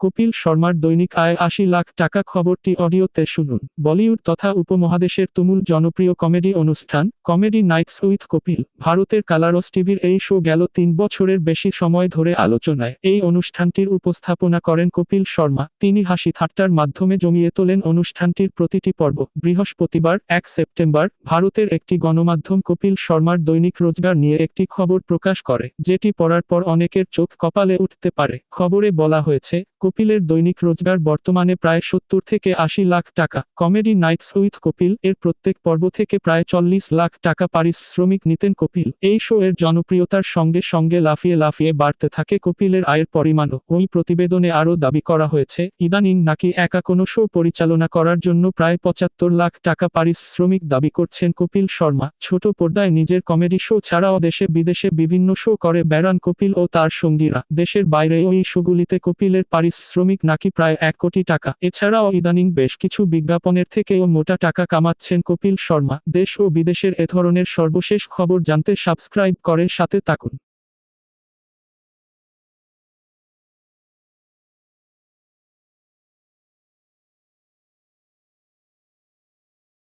কপিল শর্মার দৈনিক আয় আশি লাখ টাকা খবরটি অডিওতে শুনুন। বলিউড তথা উপমহাদেশের তুমুল জনপ্রিয় কমেডি অনুষ্ঠান, কমেডি নাইটস উইথ কপিল, ভারতের কালারস টিভির এই শো গেল তিন বছরের বেশি সময় ধরে আলোচনায়। এই অনুষ্ঠানটির উপস্থাপনা করেন কপিল শর্মা। তিনি হাসি ঠাট্টার মাধ্যমে জমিয়ে তোলেন অনুষ্ঠানটির প্রতিটি পর্ব। বৃহস্পতিবার, এক সেপ্টেম্বর, ভারতের একটি গণমাধ্যম কপিল শর্মার দৈনিক রোজগার নিয়ে একটি খবর প্রকাশ করে, যেটি পড়ার পর অনেকের চোখ কপালে উঠতে পারে। খবরে বলা হয়েছে কপিলের দৈনিক রোজগার বর্তমানে প্রায় সত্তর থেকে আশি লাখ টাকা। কমেডি নাইটস উইথ কপিল এর প্রত্যেক পর্ব থেকে প্রায় চল্লিশ লাখ টাকা পারিশ্রমিক নিতেন কপিল। এই শো এর জনপ্রিয়তার সঙ্গে সঙ্গে লাফিয়ে লাফিয়ে বাড়তে থাকে কপিলের আয়ের পরিমাণও। ওই প্রতিবেদনে আরও দাবি করা হয়েছে, ইদানিং নাকি একা কোনো শো পরিচালনা করার জন্য প্রায় পঁচাত্তর লাখ টাকা পারিশ্রমিক দাবি করছেন কপিল শর্মা। ছোট পর্দায় নিজের কমেডি শো ছাড়াও দেশে বিদেশে বিভিন্ন শো করে বেড়ান কপিল ও তার সঙ্গীরা। দেশের বাইরে ওই শোগুলিতে কপিলের পারিশ্রমিক নাকি প্রায় এক কোটি টাকা। এছাড়াও ইদানিং বেশ কিছু বিজ্ঞাপনের থেকেও মোটা টাকা কামাচ্ছেন কপিল শর্মা। দেশ ও বিদেশের এ ধরনের সর্বশেষ খবর জানতে সাবস্ক্রাইব করে সাথে থাকুন।